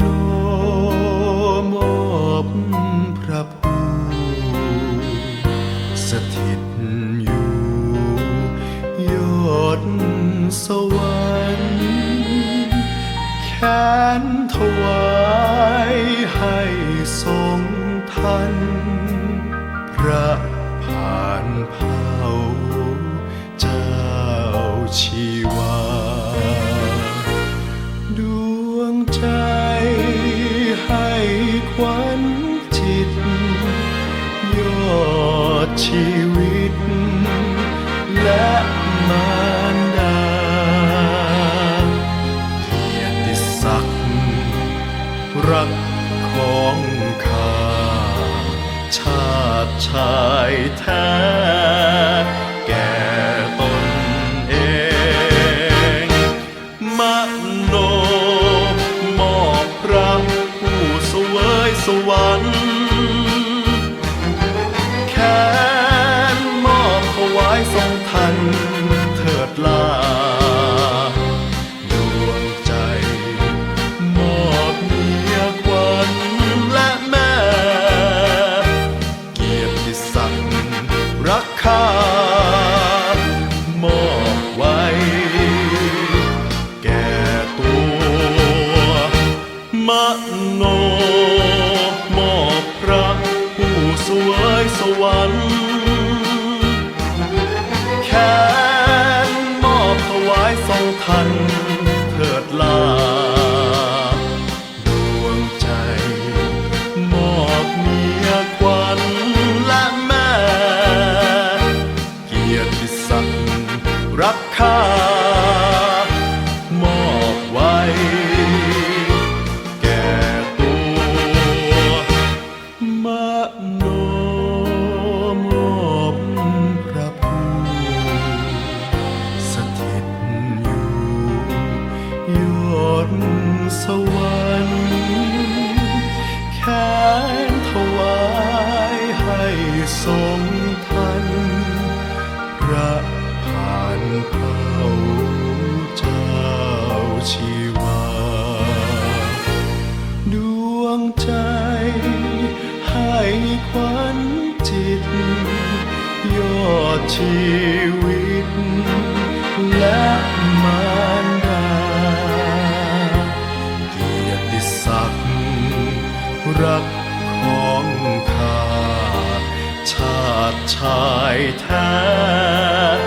น้อมอบพระภูสถิตอยู่ยอดสวรรค์แขนถวายให้ทงทันพระผ่านเผาเจ้าชี ชีวิต และมารดาเกียรติศักดิ์รักของข้าชาติชายแท้ วยสวรรค์แค้นมอบถวายทรงทันเถิดลาดวงใจ มอบเมียควันและแม่ เกียรติศักดิ์รักข้า ชีวา ดวงใจให้ควันจิต ยอดชีวิต และมารดา เกียรติศักดิ์รักของข้าชาติชายแท้